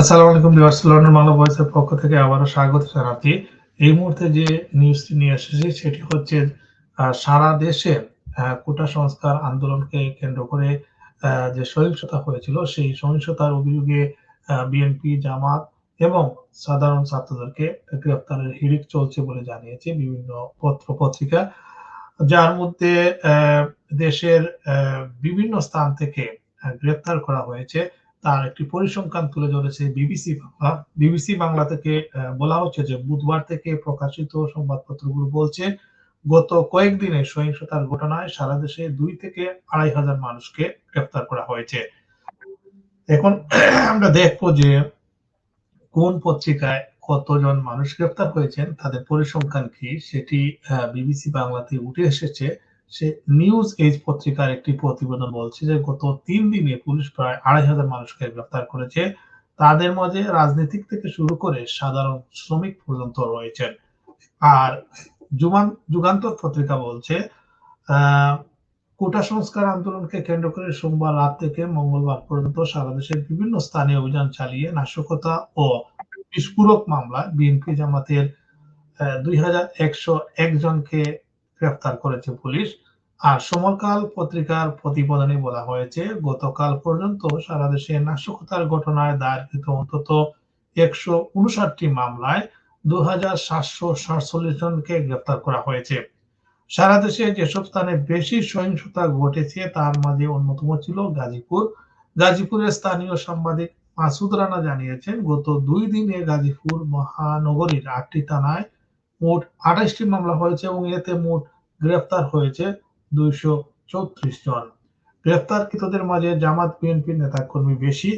আসসালামু আলাইকুম viewers, London Bangla ভয়েসের পক্ষ থেকে আবারও স্বাগত জানাচ্ছি। এই মুহূর্তে যে নিউজটি নিয়ে এসেছি, সেটি হচ্ছে সারা দেশে কোটা সংস্কার আন্দোলনকে কেন্দ্র করে যে সহিংসতা হয়েছিল, সেই সহিংসতার অভিযোগে বিএনপি জামাত এবং সাধারণ ছাত্রদেরকে গ্রেপ্তারের হিড়িক চলছে বলে জানিয়েছে বিভিন্ন পত্র পত্রিকা যার মধ্যে দেশের বিভিন্ন স্থান থেকে গ্রেপ্তার করা হয়েছে। তার একটি পরিসংখ্যান তুলে ধরেছে বিবিসি বাংলা। বিবিসি বাংলা থেকে বলা হচ্ছে যে বুধবার থেকে প্রকাশিত সংবাদপত্রগুলো বলছে, গত কয়েকদিনে সহিংসতার ঘটনায় সারা দেশে দুই থেকে আড়াই হাজার মানুষকে গ্রেপ্তার করা হয়েছে। এখন আমরা দেখব যে কোন পত্রিকায় কতজন মানুষ গ্রেপ্তার হয়েছেন, তাদের পরিসংখ্যান কি, সেটি বিবিসি বাংলাতে উঠে এসেছে। সে নিউজ এজ পত্রিকার একটি প্রতিবেদন বলছে যে, গত তিন দিনে পুলিশ প্রায় আড়াই হাজার মানুষকে গ্রেফতার করেছে। তাদের মাঝে রাজনীতিক থেকে শুরু করে সাধারণ শ্রমিক পর্যন্ত রয়েছেন। আর যুগান, যুগান্তর পত্রিকা বলছে কোটা সংস্কার আন্দোলনকে কেন্দ্র করে সোমবার রাত থেকে মঙ্গলবার পর্যন্ত সারা দেশের বিভিন্ন স্থানে অভিযান চালিয়ে নাশকতা ও বিস্ফোরক মামলা বিএনপি জামাতের দুই হাজার একশো একজনকে গ্রেফতার করেছে পুলিশ। আর সমরকাল পত্রিকার প্রতিবেদনে বলা হয়েছে, গতকাল পর্যন্ত সারা দেশে নাশকতার ঘটনায় দায়েরকৃত অন্তত একশো উনষাটটি মামলায় দু হাজার সাতশো সাতচল্লিশ জনকে গ্রেফতার করা হয়েছে। সারা দেশে যেসব স্থানে বেশি সহিংসতা ঘটেছে, তার মাঝে অন্যতম ছিল গাজীপুর। গাজীপুরের স্থানীয় সাংবাদিক মাসুদ রানা জানিয়েছেন, গত দুই দিনে গাজীপুর মহানগরীর আটটি থানায় মোট আঠাশটি মামলা হয়েছে এবং এতে মোট গ্রেফতার হয়েছে দুইশো চৌত্রিশ জন। গ্রেফতারকৃতদের মাঝে জামাত বিএনপি নেতাকর্মী বেশি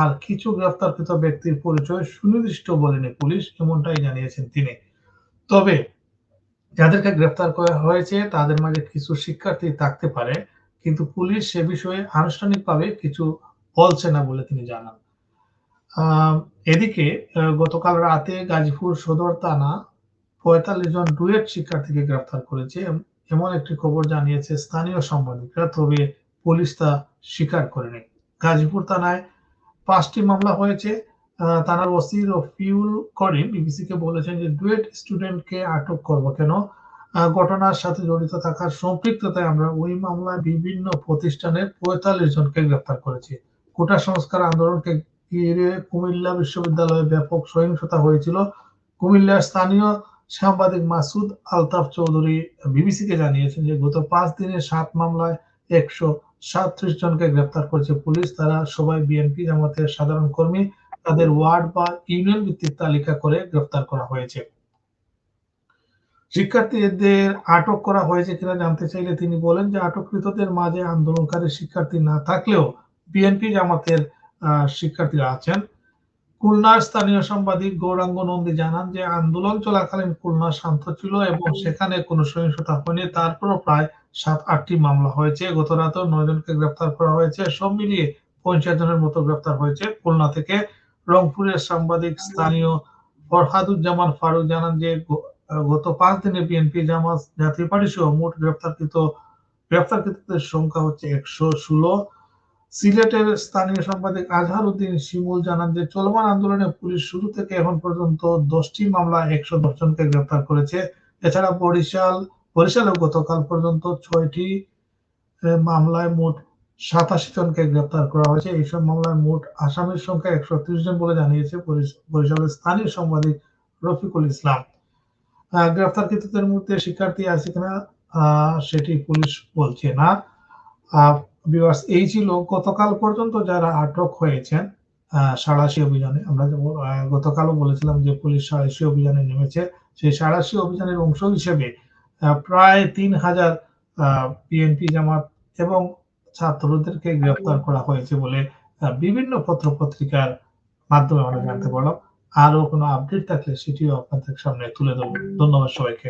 আর কিছু গ্রেফতারকৃত ব্যক্তির পরিচয় সুনির্দিষ্ট বলেনি পুলিশ, এমনটাই জানিয়েছেন তিনি। তবে যাদেরকে গ্রেফতার করা হয়েছে, তাদের মাঝে কিছু শিক্ষার্থী থাকতে পারে, কিন্তু পুলিশ সে বিষয়ে আনুষ্ঠানিকভাবে কিছু বলছে না বলে তিনি জানান। এদিকে গতকাল রাতে গাজীপুর সদর থানা পঁয়তাল্লিশ জন ডুয়েট শিক্ষার্থীকে গ্রেফতার করেছে। এমন একটি খবর জানিয়েছে স্থানীয় সাংবাদিকরা, তবে পুলিশ তা স্বীকার করেনি। গাজীপুর থানায় পাঁচটি মামলা হয়েছে। থানার ওসি রফিউল করিম বিবিসিকে বলেছেন যে ডুয়েট স্টুডেন্টকে আটক করব কেন? ঘটনার সাথে জড়িত থাকার সম্পৃক্ততায় আমরা ওই মামলায় বিভিন্ন প্রতিষ্ঠানের পঁয়তাল্লিশ জনকে গ্রেফতার করেছি। কোটা সংস্কার আন্দোলনকে ঘিরে কুমিল্লা বিশ্ববিদ্যালয়ে ব্যাপক সহিংসতা হয়েছিল। কুমিল্লার স্থানীয় সাংবাদিক মাসুদ আলতাফ চৌধুরী বিবিসিকে জানিয়েছেন যে গত পাঁচ দিনে সাত মামলায় একশো সাতত্রিশ জনকে গ্রেপ্তার করেছে পুলিশ। তারা সবাই বিএনপি জামাতের সাধারণ কর্মী। তাদের ওয়ার্ড বা ইউনিয়ন ভিত্তিক তালিকা করে গ্রেফতার করা হয়েছে। শিক্ষার্থীদের আটক করা হয়েছে কিনা জানতে চাইলে তিনি বলেন যে আটককৃতদের মাঝে আন্দোলনকারী শিক্ষার্থী না থাকলেও বিএনপি জামাতের শিক্ষার্থীরা আছেন। খুলনার স্থানীয় সাংবাদিক গৌরাঙ্গ নন্দী জানান যে আন্দোলন চলাকালীন খুলনা শান্ত ছিল এবং সেখানে কোনো সহিংসতা হয়নি। তারপরও প্রায় সাত আটটি মামলা হয়েছে। গত রাতেও নয় জনকে গ্রেফতার করা হয়েছে। সব মিলিয়ে পঞ্চাশ জনের মতো গ্রেফতার হয়েছে খুলনা থেকে। রংপুরের সাংবাদিক স্থানীয় ফরহাদুজ্জামান ফারুক জানান যে গত পাঁচ দিনে বিএনপি জামাত জাতীয় পার্টি সহ মোট গ্রেফতারকৃত গ্রেফতারকৃতদের সংখ্যা হচ্ছে একশো ষোলো। সিলেটের স্থানীয় সাংবাদিক আজহার উদ্দিন শিমুল জানান যে, চলমান আন্দোলনে পুলিশ শুরু থেকে এখন পর্যন্ত দশটি মামলা একশো দশ জনকে গ্রেফতার করেছে। এছাড়া বরিশাল, বরিশালে গতকাল পর্যন্ত ছয়টি মামলায় মোট সাতাশি জনকে গ্রেপ্তার করা হয়েছে। এইসব মামলায় মোট আসামির সংখ্যা একশো ত্রিশ জন বলে জানিয়েছে বরিশালের স্থানীয় সাংবাদিক রফিকুল ইসলাম। গ্রেপ্তারকৃতদের মধ্যে শিক্ষার্থী আছে কিনা সেটি পুলিশ বলছে না। বিভার্স এই ছিল গতকাল পর্যন্ত যারা আটক হয়েছেন সাড়াশি অভিযানে। আমরা গতকালও বলেছিলাম যে পুলিশ সাড়াশি অভিযানে নেমেছে। সেই সাড়াশি অভিযানের অংশ হিসেবে প্রায় তিন হাজার বিএনপি জামাত এবং ছাত্রদেরকে গ্রেফতার করা হয়েছে বলে বিভিন্ন পত্র পত্রিকার মাধ্যমে আমরা জানতে পারলাম। আরও কোনো আপডেট থাকলে সেটিও আপনাদের সামনে তুলে দেবো ধন্যবাদ সবাইকে।